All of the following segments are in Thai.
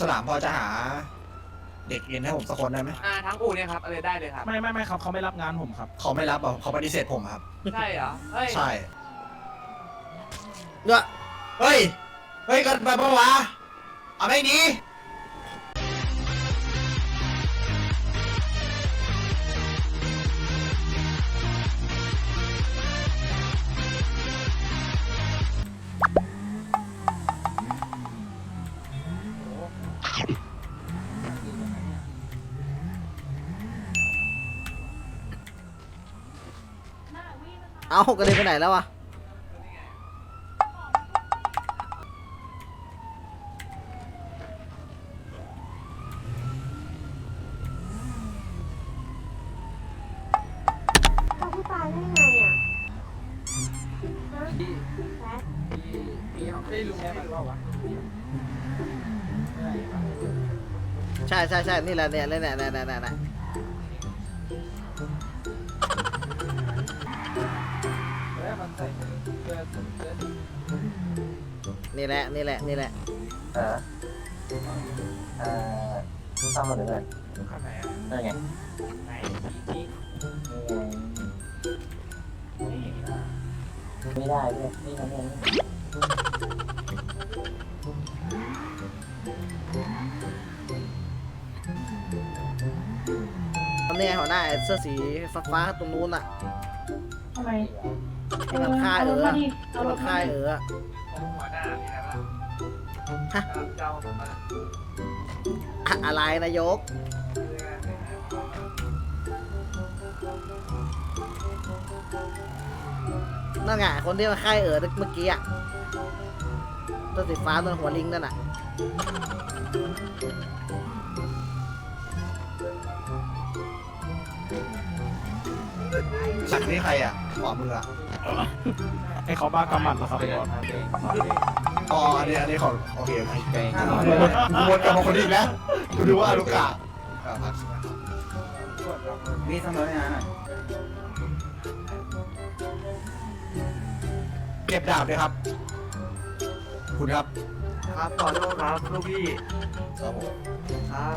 สนามพอจะหา เด็กเอ็นให้ผมสักคนได้ไหมอ่าทั้งอู่เนี่ยครับอะไรได้เลยครับ ไม่ไม่ไม่ครับเขาไม่รับงานผมครับ เขาไม่รับอะเขาปฏิเสธผมครับ ใช่เหรอ เฮ้ย ใช่ เนี่ยเฮ้ย เฮ้ยกันไปปะวะเอาไม่ดี เอ้ากระเด็นไปไหนแล้ววะเขาผู้ตายได้ไงอะฮะแซคไม่รู้แค่มันว่าวะใช่ใช่ใช่นี่แหละเนี่ยเนี่ยเนี่ยเนี่ยเนี่ย นี่แหละ นี่แหละ นี่แหละ เออเออซ่อมมาเลยข้างไหนอะนั่นไงไหนนี่ไงชี้นี่ไม่ได้ด้วยนี่ไงนี่ไงตอนนี้หัวหน้าไอ้เสื้อสีฟ้าฟ้าๆตรงนู้นอะทำไมที่มันค่ายเออเอาที่รมัถนมาค่ายเออ ฮะเจ้าผมมาอะอะไรนายก นั่นไงคนที่มาค่ายเออเมื่อกี้อะตัวสีฟ้าตัวหัวลิงนั่นอะหลังนี่ใครอะขวามืออะไอ้เขาบ้ากำมันเหรอครับ อ๋ออันนี้อันนี้ของโอเคโอเควนกลับมาคนนี้อีกแล้วกูดูว่าลูกกาอ่าพักใช่ไมครับมีซ่อมรนะเก็บดาบเลยครับ คุณครับครับขอโทษครับลูกพี่ ครับผมครับ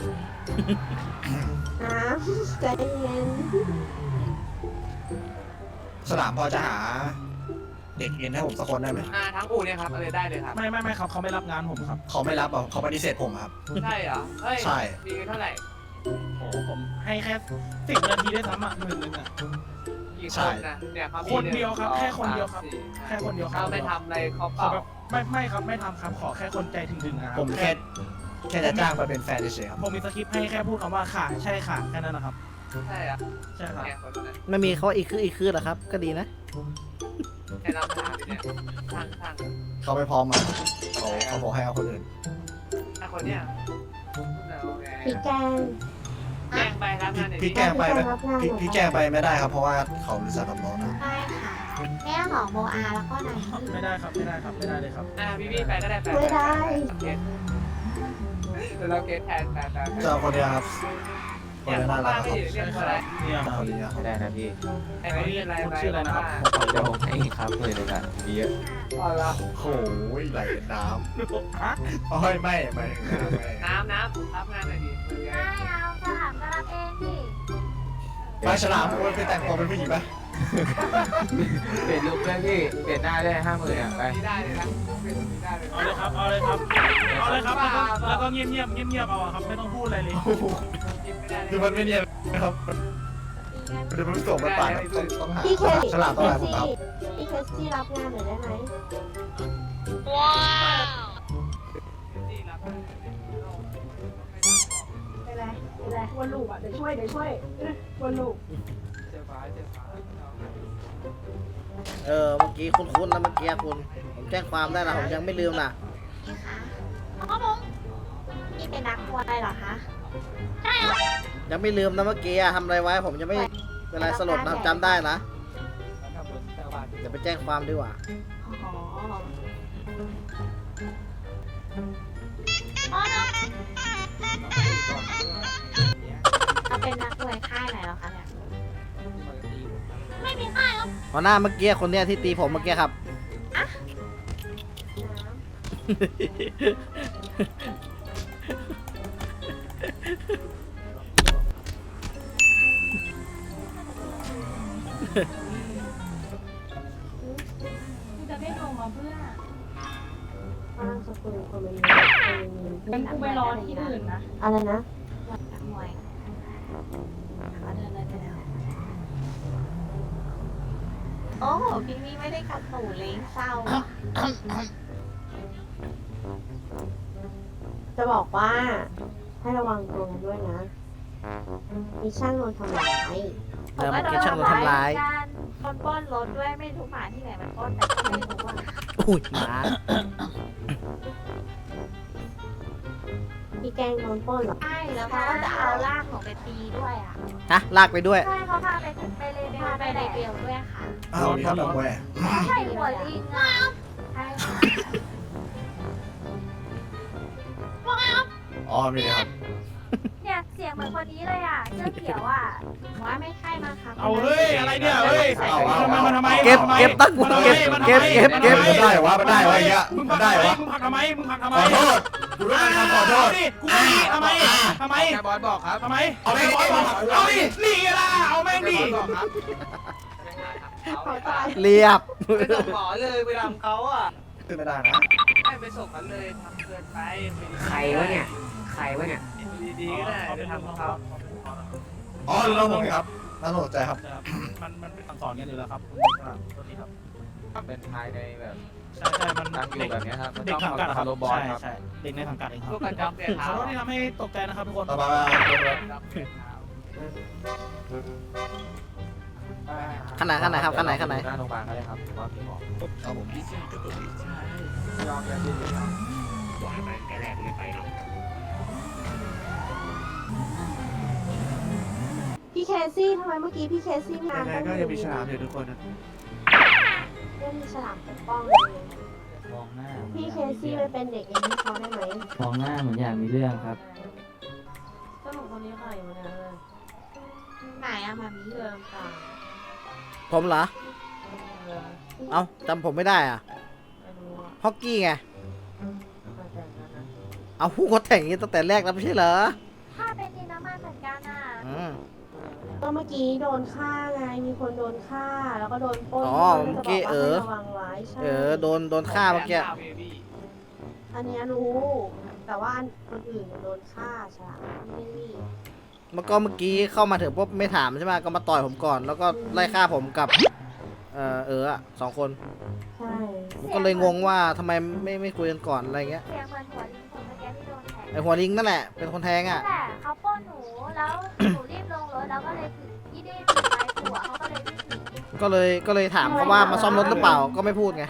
น้ำใจเย็น สนามพอจะหา เด็กเอ็นให้ผมสักคนได้ไหมอ่าทั้งอู่เนี่ยครับอะไรได้เลยครับ ไม่ไม่ไม่ครับเขาไม่รับงานผมครับเขาไม่รับอะเขาปฏิเสธผมครับ ใช่เหรอ เฮ้ยใช่ มีเงินเท่าไหร่โอ้ผมให้แค่สิบนาทีได้ทำอะหมื่นหนึ่งอะ กี่คนนะเนี่ยเขามีคนเดียวครับแค่คนเดียวครับสามสี่แค่คนเดียวครับเขาไปทำอะไรเขาขเปอล่าแบบไม่ไม่ครับไม่ทำครับขอแค่คนใจถึงๆนะครับผมแค่แค่จะจ้างมาเป็นแฟนเฉยๆครับผมมีสคริปต์ให้แค่พูดคำว่าค่ะใช่ค่ะแค่นั้นนะครับ ใช่เหรอใช่ครับเนี่ยคนนั้นไม่มีเขาอีกคืออีกคือเหรอครับ ก็ดีนะ แค่รับถามเนี่ยช่างช่างเขาไม่พร้อมมาเขาเขาบอกให้เอาคนอื่นไอ้คนเนี้ยเอาไงพี่แกงแจ้งไปรับงานหน่อยดิพี่แกล้งไปไหมรับงานพี่เหรอพี่แกล้งไปไม่ได้ครับ เพราะว่าเขารู้จักกับน้องนะใช่ค่ะแม่ของโมอาแล้วก็นายไม่ได้ครับ ไม่ได้ครับ ไม่ได้เลยครับอ่าพี่พี่ไปก็ได้ไปไม่ได้เกตเดี๋ยวเราเกตแทนแทนแทนเจ้าคนเนี้ยครับ คนเนี่ยนี้น่ารักครับไม่เอะไรเนี่ยครันบนี้ครับได้นะพี่ชื่ออะไรนะครับเดี๋ยวผมให้ครับเลยเลยกันมีเยอะอ๋อเหรโอ้ยไหลเป็นน้ำโอ้ยไม่ไม่น้ำน้ำรับงานหน่อยดิไม่เอาจะถามก็รับเองดิไปฉลามคุณไปแต่งตัวเป็นผู้หญิงปะเปลี่ยนลุคด้วยพี่เปลี่ยนหน้าได้ห้าหมื่นอะไปนี่ได้เลยนะเป็นนี่ได้เลยเอาเลยครับ เอาเลยครับ เอาเลยครับ แล้วก็เงียบเงียบเงียบเงียบเอาครับ ไม่ต้องพูดอะไรเลย คือมันไม่เนียนนะครับเดี๋ยวมันส่งมันปากต้องต้องหาพี่เคสฉลามต้องหาผมครับพี่เคสซี่รับงานหน่อยได้ไหมนี่รับไปเลยไปเลยวนลูกอะเดี๋ยวช่วยเดี๋ยวช่วยวนลูกเจ้าฟ้าเจ้าฟ้าเออเมื่อกี้คุ้นๆนะเมื่อกี้คุณ ผมแจ้งความได้นะผมยังไม่ลืมนะนี่ค่ะพ่อผมนี่เป็นนักมวยเหรอคะ ยังไม่ลืมนะเมื่อกี้อะทำอะไรไว้ ผมจะไม่เป็นไรสลดนะจำได้นะแล้วก็บนเจ้าบ้านเดี๋ยวไปแจ้งความดีกว่า อ๋อเราเป็นนักมวยค่ายไหนเหรอคะเนี่ย ไม่มีค่ายหรอกหัวหน้าเมื่อกี้คนเนี้ยที่ตีผมเมื่อกี้ครับ จะไม่ลงมาเพื่อว่างสกุลคนมันงั้นกูไปรอที่อื่นนะอะไรนะนักมวยเขาเดินเลยไปแล้ว โอ้พี่มี่ไม่ได้กัดตูดเลยเศร้าอะจะบอกว่าให้ระวังตัวกันด้วยนะ มีช่างโดนทำร้าย เออเมื่อกี้ช่างโดนทำร้ายการคนปล้นรถด้วยไม่รู้หมาที่ไหนมันปล้นแต่ก็ไม่รู้ว่าอุ้ยหมาพี่แกล้งโดนปล้นเหรอใช่แล้วเขาก็จะเอาร่างของไปตีด้วยอะฮะลากไปด้วย ใช่เขาพาไปไปเลเบลไปเลเบลด้วยค่ะอ้าวนี่ครับแบบแหวใช่หัวลิงอะใช่ค่ะอ๋อมีครับ เนี่ยเสียงเหมือนคนนี้เลยอะเสื้อเขียวอะว่าไม่ใช่มาค่ะเอาเฮ้ยอะไรเนี่ยเฮ้ยเอาเอาทำไมมันทำไมเก็บมันทำไมเก็บตั้งมันทำไมเก็บมันเก็บทำไมเก็บเก็บมันทำไมได้วะมันได้วะอย่างเงี้ยมึงมัพันกได้ทำไมวะมึงพักทำไมมึงพักทำไมขอโทษกูด้วยการขอโทษดิกูไม่ทำไมทำไมแกบอสบอกครับทำไมเอาไปบอสบอกเอาไปเอาดินี่ไงล่ะเอาแม่งดิบอกครับเรียบไปส่งหมอเลยไปทำเขาอะขึ้นไม่ได้นะให้ไปส่งกันเลยทำเกินไปใครวะเนี่ยใครวะเนี่ย ดีๆก็ได้ไปทำเขาอ๋อเราผมครับน่าสนใจครับมันมันเป็นคำสอนกันอยู่แล้วครับตัวนี้ครับเป็นภายในแบบใช่ใช่มันตั้งอยู่แบบนี้ครับเด็กสังกัดครับโรบอทใช่ครับใช่เด็กในสังกัดเองครับพวกกันจำเปลี่ยนขอเท้าโทษที่ทำให้ตกใจนะครับทุกคนต่อมาขนาดขนาดครับขนาดขนาดหน้าโรงพยาบาลก็ได้ครับว่าพี่หมอครับผมยอมยังดีครับ พี่เคซี่ทำไมเมื่อกี้พี่เคซี่มายังไงก็ยังมีฉลามอยู่ทุกคนนะเรื่องมีฉลามปกป้องเลยมองหน้าพี่เคซี่ไปเป็นเด็กอย่างนี้เขาได้ไหมมองหน้าเหมือนอยากมีเรื่องครับ สรุปคนนี้ใครวะเนี่ยไหนอะมามีเรื่องต่างผมเหรอ เอ้าจำผมไม่ได้อะไม่รู้อะฮอกกี้ไง มาจากนั้นนะเอาผู้เขาแต่งอย่างนี้ตั้งแต่แรกแล้วไม่ใช่เหรอ ก็เมื่อกี้โดนฆ่าไง มีคนโดนฆ่า แล้วก็โดนปล้นอ๋อด้วยเมื่อกี้จะบเออให้ระวังไว้ใช่เออโดนโดนฆ่าเมื่อกี้อันเนี้ยรู้ แต่ว่าอันคนอื่นโดนฆ่าฉลามไม่ได้รีบมันก็เมื่อกี้เข้ามาถึงปุ๊บไม่ถามใช่ไหมก็มาต่อยผมก่อน แล้วก็ไล่ฆ่าผมกับ เออเอออะสองคนใช่ผมก็เลยงงว่าทำไมไม่ไม่คุยกันก่อนอะไรเงี้ยเสียงเหมือนหัวลิงคนเมื่อกี้ที่โดนแทงไอหัวลิงนั่นแหละเป็นคนแทงนั่อะ นแหละเขาปล้นหนูแล้วหนู รีบลงรถแล้วก็เลยถือที่ได้ถือไม้ผัวเขาก็เลยวิ่งหนีก็เลยก็เลยถามเขาว่ามาซ่อมรถหรือเปล่าก็ไม่พูดไง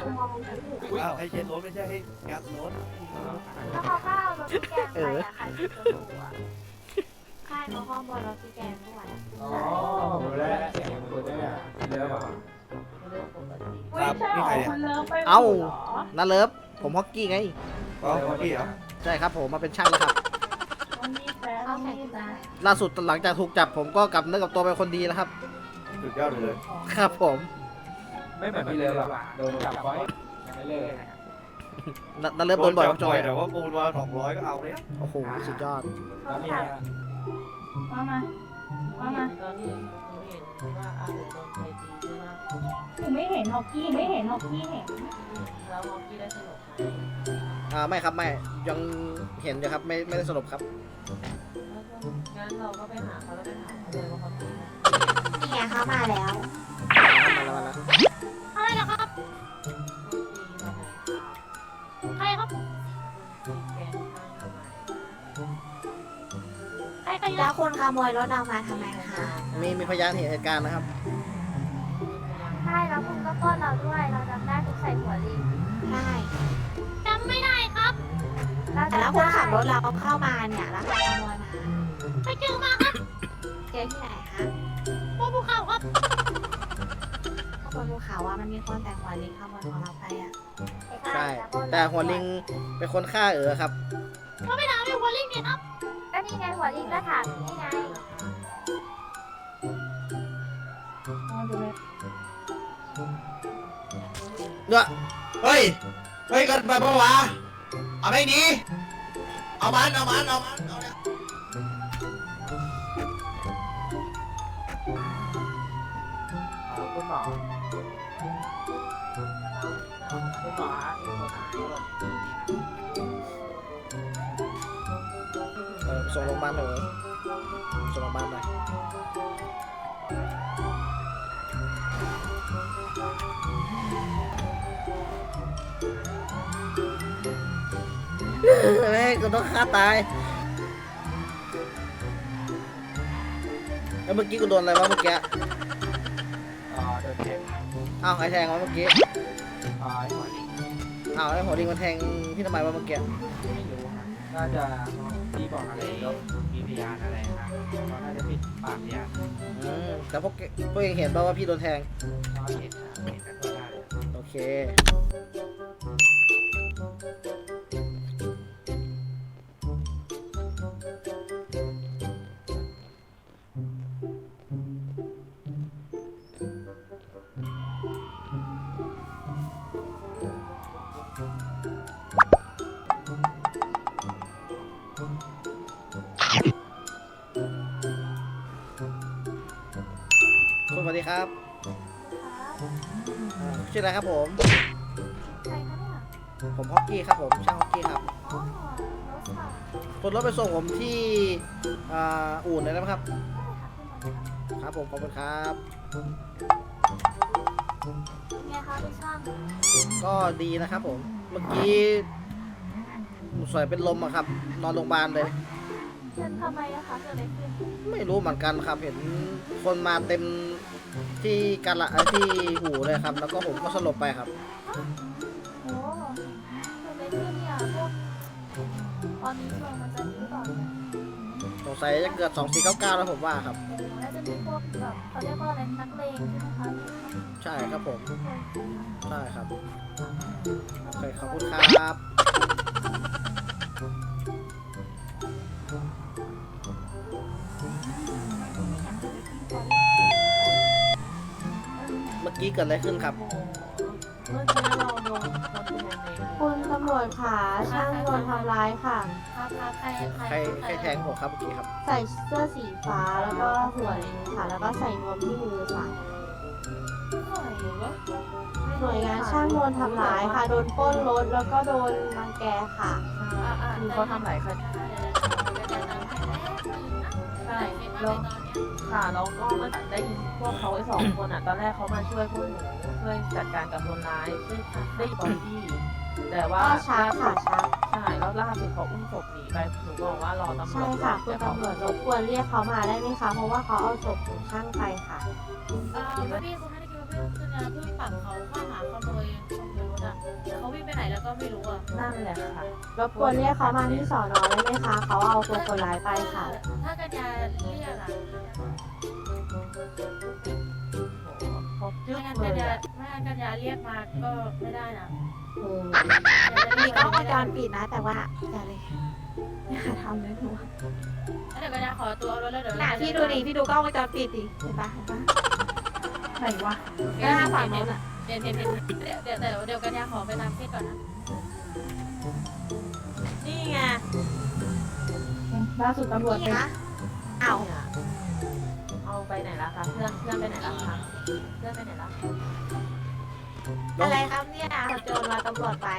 อ้าวให้เช็ดรถไม่ใช่ให้งัดรถแล้วเขาก็เอารถพี่แกงไปอะค่ะที่ตัวหนูอะใช่เขาขโมยรถพี่แกงด้วยอ๋อผมรู้แล้วเสียงคนเนี่ยเลิฟอะครับนี่ใครเนี่ยเอ้านาเลิฟผมฮอกกี้ไงก็เมื่อกี้เหรอใช่ครับผมมาเป็นช่างแล้วครับเขาแข่งกัน ล่าสุดหลังจากถูกจับผมก็กลับเนื้อกลับตัวเป็นคนดีแล้วครับ สุดยอดเลย ครับผม ไม่เหมือนพี่เลิฟหรอกโดนจับไว้ไม่เลิกนานาเลิฟโดนบ่อยครับจอยแต่ว่าปูนว่าสองร้อยก็เอาเลยโอ้โหสุดยอดเขาแข่งมามามามาตอนที่หนูเห็นว่าอาจจะโดนใครตีใช่ไหมหนูไม่เห็นฮอกกี้ไม่เห็นฮอกกี้เห็นแล้วมอกกี้ได้สนุกไหมอ่าไม่ครับไม่ยังเห็นอยู่ครับไม่ไม่ได้สรุปครับ งั้นเราก็ไปหาเขาแล้วไปถามเขาเลยว่าเขาตีไหมนี่ไงเขามาแล้วมาแล้วมาแล้วอะไรนะครับตีมาไหนใครครับตีแกงข้างทำไมใครใครแล้วคุณขโมยรถเรามาทำไมคะมีมีพยานเห็นเหตุการณ์นะครับ ใช่แล้วคุณก็ปล้นเราด้วย เราจำได้ทุกใส่หัวลิงใช่จำไม่ได้ครับแล้วคุณขับรถเราเข้ามาเนี่ยแล้วใครขโมยมา ไปเจอมาครับเจอที่ไหนคะบนภูเขาครับบนภูเขาอะมันมีคนแต่งหัวลิงขโมยของเราไปอะใช่ แต่หัวลิงเป็นคนฆ่าเอ๋อครับ ก็ไม่ถามเลยหัวลิงเนี่ยครับก็นี่ไงหัวลิงก็ถามนี่ไงเนาะเฮ้ย เฮ้ยกันไปปะวะ เอาไม่ดีเอามัน เอามัน เอามัน หมอคุณหมอฮะมีคนหายเออส่งโรงพยาบาลเถอะส่งโรงพยาบาลหน่อยเฮ้ยกูต้องฆ่าตาย แล้วเมื่อกี้กูโดนอะไรวะเมื่อกี้ อ้าวใครแทงวะเมื่อกี้อ๋อไอ้หัวลิงอ้าวไอ้หัวดิงมันแทงพี่ทำไมวะเมื่อกี้ไม่รู้ฮะน่าจะพี่บอกอะไรแล้วมีพยานอะไรครับเขาน่าจะปิดปากพยานอืมแต่พวกแกพวกเองเห็นป่าว่าพี่โดนแทงเขาเห็นนะเห็นกันก็ได้โอเค คุณสวัสดีครับอ่าชื่ออะไรครับผม ใครคะเนี่ยผมฮอกกี้ครับผมช่างฮอกกี้ครับ อ๋อรถค่ะคนรถไปส่งผมที่อ่าอู่หน่อยได้ไหมครับ ได้ค่ะคุณหมอค่ะครับผมขอบคุณครับ เป็นไงคะพี่ช่างก็ดีนะครับผม เมื่อกี้ สวยเป็นลมอะครับ นอนโรงพยาบาลเลย เป็นทำไมอะคะเกิดอะไรขึ้นไม่รู้เหมือนกันครับ เห็นคนมาเต็มที่กันละเอ่อที่อู่เลยครับ แล้วก็ผมก็สลบไปครับ โอ้เกิดอะไรขึ้นเนี่ยพวกตอนนี้เรามันจะนี้หรือเปล่าเนี่ยสงสัยจะเกิด2 4 9 9แล้วผมว่าครับ น่าจะมีพวกแบบเขาเรียกว่าอะไรนักเลงใช่ไหมคะใช่ครับผม ใช่ครับโอเคขอบคุณครับ มื่อกี้เกิดอะไรขึ้นครับ เมื่อกี้เราโดนคุณตำรวจค่ะช่างโดนทำร้ายค่ะครับครับใครใครใครแทงผมครับเมื่อกี้ครับ ใส่เสื้อสีฟ้าแล้วก็หัวลิงค่ะ แล้วก็ใส่นวมที่มือค่ะ หน่วยงานช่างโดนทำร้ายค่ะ โดนปล้นรถแล้วก็โดนรังแกค่ะคือเขาทำหลายคดีใช่ แล้วค่ะเราก็มาได้ยินพวกเขาไอ้สองคนอะ ตอนแรกเขามาช่วยพวกหนูช่วยจัดการกับคนร้ายช่วยได้บอดี้แต่ว่าก็ชักค่ะชักใช่แล้วล่าสุดเขาอุ้มศพหนีไปหนูบอกว่ารอตำรวใช่จค่ะคุณตำรวจรบกวนเรียกเขามาได้ไหมคะเพราะว่าเขาเอาศพของช่างไปค่ะแล้วพี่คุณไม่ได้ คิดว่าพี่คือนะเพิ่งปรับเขาข้อหาขโมยขโมยรถอะเขาวิ่งไปไหนแล้วก็ไม่รู้อะนั่นแหละค่ะรบกวนเรียกเขามาที่สอนอได้ไหมคะเขาเอาตัวคนร้ายไปค่ะ ถ้ากัญญาเรียกอะเขาจึ๊ไม่กงั้นเลกัญยญาอะไม่งั้นกัญญาเรียกมาก็ไม่ได้นะเออมีมีกล้องวงจรปิดนะ แต่ว่าอย่าเลยอย่าทำเลยหนูเดี๋ยวกัญญาขอตัวรถแล้วเดี๋ยวน่ะพี่ดูดิพี่ดูกล้องวงจรปิดดิเห็นปะเห็นปะ ไหนวะก็หน้าฝั่งโน้นอะเดี๋ยวเดี๋ยวเดี๋ยวเดี๋ยวเดี๋ยวเดี๋ยวกัญญาขอไปตามเคสก่อนนะ นี่ไงล่าสุดตำรวจนี่ไปนะอ้าวเอาไปไหนแล้วคะเพื่อนเพื่อนไปไหนแล้วคะเพื่อนไปไหนแล้วอะไรครับเนี่ยโจรมาตำรวจไป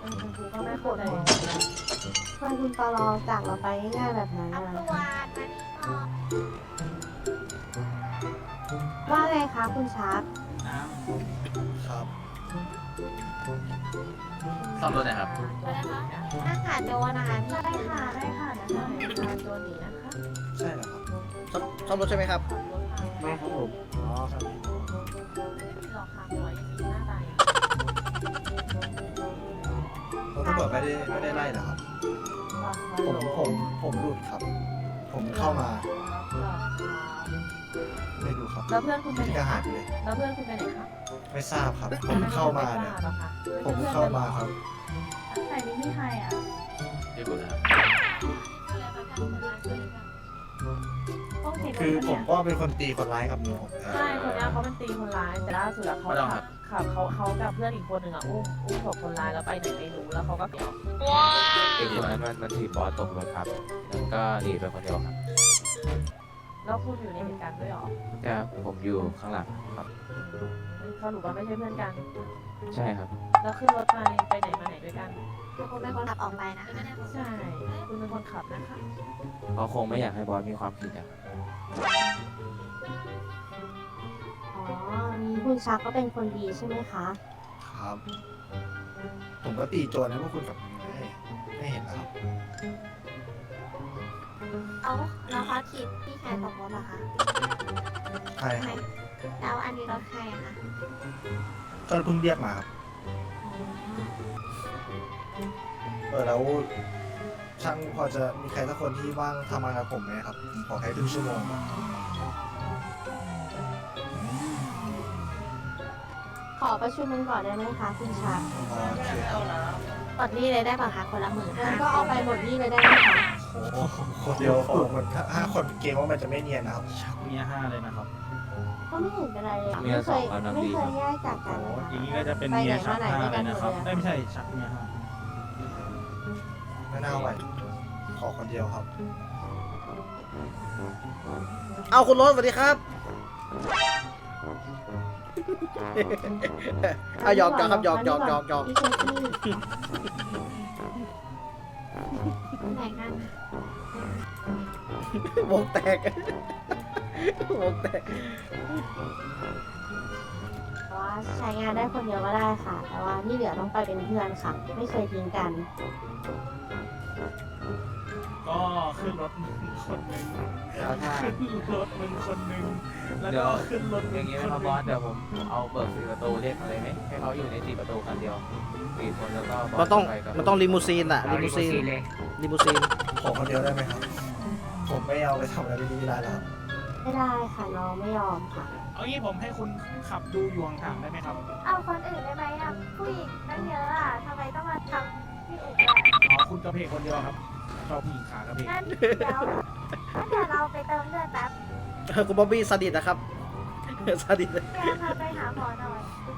เออคุณครูก็ไม่โกรธเลยทำไมคุณตลอจากเราไปง่ายๆแบบนั้นตำรอะวจมานี่ คะคุณชาร์ปครับซ่อมรถหนะครับไปนะคะถ้าขาดโจรนะคะพี่ได้ค่ะได้ค่ะเดี๋ยวจะพาตัวหนีนะคะใช่เหรอครับซ่อมซ่อมรถใช่ไหมครับขับรถค่ะไม่ครับผมอ๋อครับหลอกค่ะหัวอย่างนี้หน้าตายผมตำรวจไม่ได้ไม่ได้ไล่เหรอครับผมผมผมหลุดครับ ผมเข้ามาไม่รู้ค รับแล้วเพื่อนคุณไปที่ไหนก็หาคะยไปเลย แล้วเพื่อนคุณไปไหนคะไม่ทราบครับ ผมเข้ามาเนี่ย ผมเข้ามาครับใส่นี้ไม่ใครอะเดี๋ยวก่อนนะครับต้องติดคือผมก็เป็นคนตีคนร้ายครับเนี่ยใช่คนนี้เขาเป็นตีคนร้ายแต่ล่าสุดอะเขาขับขับเขาเขากับเพื่อนอีกคนหนึ่งอะอุ้มอุ้มศพคนร้ายแล้วไปไหนไม่รู้แล้วเขาก็เสียไอ้คนนั้นมันมันถีบบอสตกรถครับแล้วก็หนีไปคนเดียวครับ แล้วคุณอยู่ในเหตุการณ์ด้วยเหรอแต่ผมอยู่ข้างหลังครับ สรุปว่าไม่ใช่เพื่อนกัน ใช่ครับ แล้วขึ้นรถไปไปไหนมาไหนด้วยกัน คุณเป็นคนขับออกไปนะคะ ใช่ คุณเป็นคนขับนะคะ เขาคงไม่อยากให้บอสมีความผิดอะครับอ๋อนี่คุณชักก็เป็นคนดีใช่ไหมคะ ครับ ผมก็ตีโจรนะพวกคุณกับมึงไม่ไม่เห็นนะครับ เอาแล้วเขาถีบพี่ชายตกรถเหรอคะใช่ครับแล้วอันนี้รถใครอะคะก็เพิ่งเรียกมาครับเออแล้วช่างพอจะมีใครสักคนที่ว่างทำงานกับผมไหมครับผมขอแค่ครึ่งชั่วโมงขอประชุมกันก่อนได้ไหมคะคุณชักโอเคครับปลดหนี้เลยได้ป่ะคะคนละหมื่นงั้ห้านก็เอาไปหมดนี่เลยได้ไหมคะ โอ้โหคนเดียวโอ้โหมันห้าคนเกรงว่ามันจะไม่เนียนนะครับชักเมียห้าเลยนะครับก็ไม่เห็นเป็นไรเลยอะเมียไม่สเคองยกำลังไม่ดีเคครัยบ แยกจากกันนะอย่างนี้คะก็จะเป็นไปเมีไหนยชักมาไหนห้าด้วยกัเลยนนะครับหมดเลยอะเอ้ยไม่ใช่ชักเมียห้าไม่น่าไหวขอคนเดียวครับ เอาคุณรถสวัสดีครับเอาหยอกหยอกครับหยอกหยอกหยอกหยอก พี่เชฟพี่ ไหนกัน วงแตกวงแตก แต่ว่าใช้งานได้คนเดียวก็ได้ค่ะ แต่ว่าที่เหลือต้องไปเป็นเพื่อนค่ะ ไม่เคยทิ้งกัน ก็ขึ้นรถมึงคนหนึ่งแล้วถ้าขึ้นรถมึงคนหนึ่งแล้วเดี๋ก็ยวขึ้นรถมึอย่างนี้ไหมครับบอสเดี๋ยวผมเอาเบิกสี่ประตูเรียกมาเลยไหมให้เขาอยู่ในสี่ประตูคันเดียวสี่คนแล้วก็บอสมันต้อง ไปกับมันต้องลิมูซีนอะลิมูซีน ลิมูซีน ขอคนเดียวได้ไหมครับ ผมไม่เอาไปทำอะไรไม่ดีไม่ได้แล้วครับไม่ได้ค่ะน้องไม่ยอมค่ะ เอางี้ผมให้คุณขับดูอยู่ห่างๆได้ไหมครับ เอาคนอื่นได้ไหมอะผู้หญิงตั้งเยอะอะทำไมต้องมาทำพี่อุ๋ยอะอ๋อ คุณกระเพกคนเดียวครับชอบผู้หญิงขากระเพกงั้นเดี๋ยวงั้นเดี๋ยวเราไปเติมเลือดแป๊บคุณบ๊อบบี้ซาดิสนะครับซาดิสแกพาไปหาหมอหน่อยไ